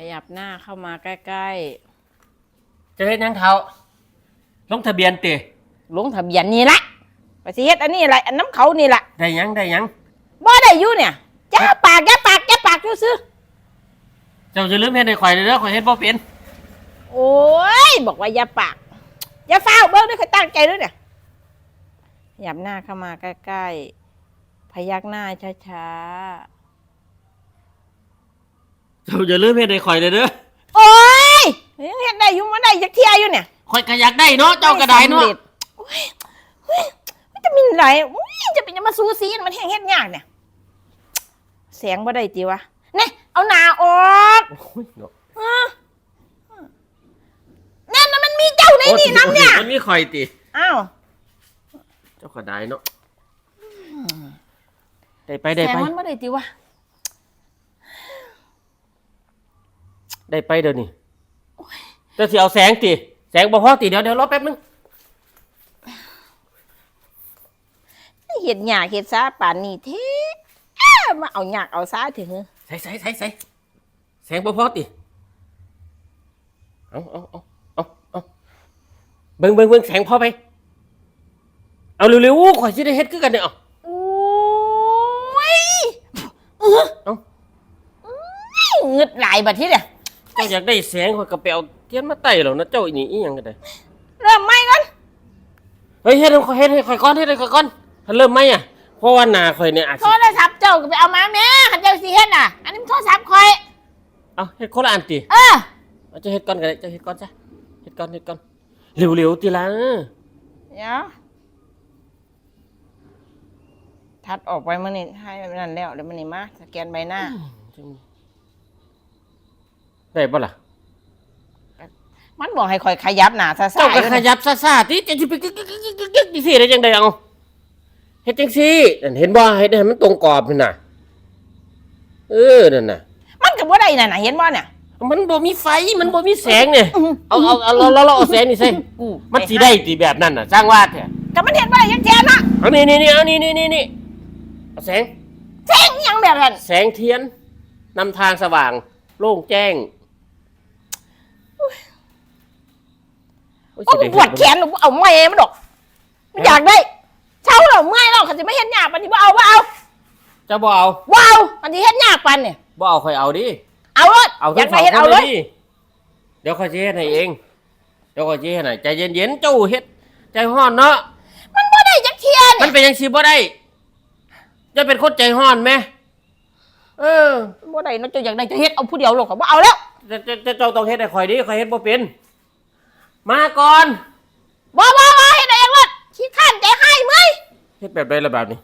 ขยับหน้าเข้ามาใกล้จะเฮ็ดหยังเขาลงทะเบียนติๆลงทะเบียนนี่ละไปสิเฮ็ดอันนี้อะไรอันน้ำเขานี่ละได้หยังได้หยัง บ่ได้อยู่เนี่ยจ้าปากจ้าปากจ้าปากอยู่ซื้อเจ้าจะลืมเฮ็ดให้ข่อยเด้อข่อยเฮ็ดบ่เป็นโอ้ยบอกว่าอย่าปากอย่าฟ้าวเบิ้งด้วยเคยตั้งใจด้วยเนี่ยขยับหน้าเข้ามาใกล้ๆพยักหน้าช้า เจ้าจะลืมเฮ็ดให้ข่อยเด้อๆโอ้ยยังเฮ็ดได้อยู่มาได้ยักเทียอยู่เนี่ยข่อยก็อยากได้เนาะเจ้าก็ได้เนาะม่สำร็จโอ้ยโอ้ยมันจะมีไหนโอ้ยจะเป็นจะมาซูซีมันแห้งเฮ็ดยากเนี่ยแสงบ่ได้จีวะเนี่ยเอาหนาออกโอ้ยเนาะอะนั่นน่ะมันมีเจ้าในนี่น้ำเนี่ยมันมีข่อยติอ้าวเจ้าก็ได้เนาะได้ไปได้แสงไปมันบ่ได้จีวะ ได้ไปเดี๋ยวนี้เจ้าสิเอาแสงติแสงบ่พอติเดี๋ยวเดี๋ยวรอแป๊บนึงเห็ดหยากเห็ดซาป่านนี้เท่อ้ามาเอาหยากเอาซาถึงใส่ใส่ใส่ใส่แสงบ่พอติเอาเอาเอาเอาเอาเบิ่งเบิ่งเบิ่งแสงพอไป เอาเร็วๆข่อยสิได้เฮ็ดคือกันเนี่ยเอาโอ้ยเออเอ้าเงึดหลายบัดทีเนี่ย เจ้าอยากได้แสงข่อยก็ไปเอาเทียนมาไต่แล้วนะเจ้าอีนี่อีหยังก็ได้เริ่มไหมก่อนเฮ้ยเฮ็ดให้ข่อยเฮ็ดให้ข่อยก่อนเฮ็ดให้ข่อยก่อนถ้าเริ่มไหมอะเพราะว่าหน้าข่อยเนี่ยอาจโทสิรศัพท์เจ้าก็ไปเอามาแม่ขันเจ้าสิเฮ็ดน่ะ อันนี้มันโทรศัพท์คอย เอาเฮ็ดคนละอันติเออ เอาเจะเฮ็ดก่อนก็ได้เจะเฮ็ดก่อนจ้ะเฮ็ดก่อนเฮ็ดก่อนเร็วๆติล่ะเดี๋ยวทัดออกไปมันนี่ให้มันนั่นแล้วเดี๋ยวมันนี่มาสแกนใบหน้า ได้บ่ล่ะมันบอกให้คอยขยับหน้าซะเจ้าก็อยู่ขนี่ยับซ่าๆติจะสิไปกึกกึกกึกกึกกึกกึกดิสิได้จังไดเอาเฮ็ดจังซี่นั่นเห็นบ่เฮ็ดให้มันตรงกรอบนั่นน่ะเออนั่นน่ะ มันก็บ่ได้น่ะน่ะเห็นบ่เนี่ยมันบ่มีไฟมันบ่มีแสงเนี่ยเอาเอาเอาเราเราเราเอาแสงนี่ใส่กูมันสิได้ติแบบนั้นน่ะสร้างว่าแท้ก็มันเห็นบ่ได้ยังแท้นะเอานี่นี่นี่เอานี่นี่นี่นี่เอาแสงแจ้งอิหยังแบบนั้นแสงเทียนนำทางสว่าง โล่งแจ้ง โอ้ยโอ้สิได้ปวดแขนหนูเอาไม่มันดอกมันอยากได้ เช่าเหรอเมื่อยเราเขาจะไม่เห็นหยาปันนี้ว่าเอาว่าเอาจะบ่เอาว้าวปันนี้เห็นหยาปันเนี่ยบ่เอาค่อยเอาดิเอาเลยเอาอยากทั้งสได้องเห็นคเอานเลเลยยดิเดี๋ยวค่อยสิเฮ็ดให้เอง เดี๋ยวค่อยสิเฮ็ดให้ใจเย็นๆเจ้าเฮ็ด ใจฮ้อนเนาะ มันบ่ได้จักเทียนมันเป็นจังซี่บ่ได้ จะเป็นคนใจฮ้อนไหมเออบ่ได้เนาะเจะอยากได้จะเฮ็ดเอาผู้เดียวหรอกเขาบ่เอาแล้ว จะจะจะเจ้าต้องเฮ็ดให้ข่อยดิข่อยเฮ็ดบ่เป็น มาก่อนบ่บ่บ่เฮ็ดเองเลยขี้ข้านใจให้เมื่อยเฮ็ดแบบใดล่ะแบบนี้